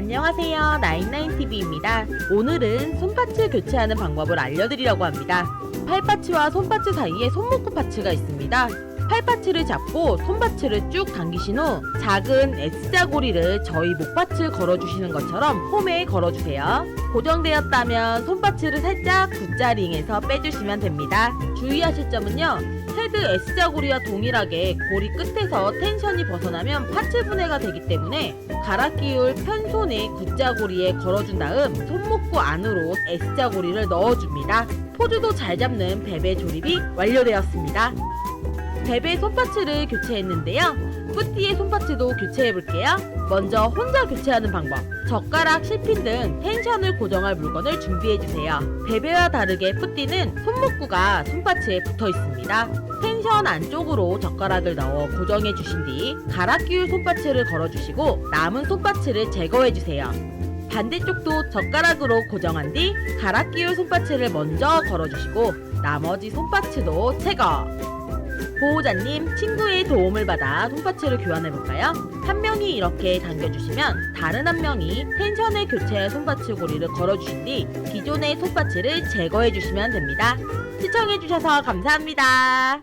안녕하세요. 나인나인TV입니다. 오늘은 손파츠 교체하는 방법을 알려드리려고 합니다. 팔파츠와 손파츠 사이에 손목구 파츠가 있습니다. 팔파츠를 잡고 손파츠를 쭉 당기신 후 작은 S자 고리를 저희 목파츠 걸어주시는 것처럼 홈에 걸어주세요. 고정되었다면 손파츠를 살짝 V자링에서 빼주시면 됩니다. 주의하실 점은요. 헤드 S자 고리와 동일하게 고리 끝에서 텐션이 벗어나면 파츠 분해가 되기 때문에 갈아 끼울 편손에 V자고리에 걸어준 다음 손목구 안으로 S자 고리를 넣어줍니다. 포즈도 잘 잡는 베베 조립이 완료되었습니다. 베베 손파츠를 교체했는데요. 뿌띠의 손파츠도 교체해볼게요. 먼저 혼자 교체하는 방법. 젓가락, 실핀 등 텐션을 고정할 물건을 준비해주세요. 베베와 다르게 뿌띠는 손목구가 손파츠에 붙어 있습니다. 텐션 안쪽으로 젓가락을 넣어 고정해 주신 뒤 끼울 손파츠를 걸어주시고 남은 손파츠를 제거해 주세요. 반대쪽도 젓가락으로 고정한 뒤 끼울 손파츠를 먼저 걸어주시고 나머지 손파츠도 제거. 보호자님, 친구의 도움을 받아 손파츠를 교환해볼까요? 한 명이 이렇게 당겨주시면 다른 한 명이 텐션을 교체할 손파츠 고리를 걸어주신 뒤 기존의 손파츠를 제거해주시면 됩니다. 시청해주셔서 감사합니다.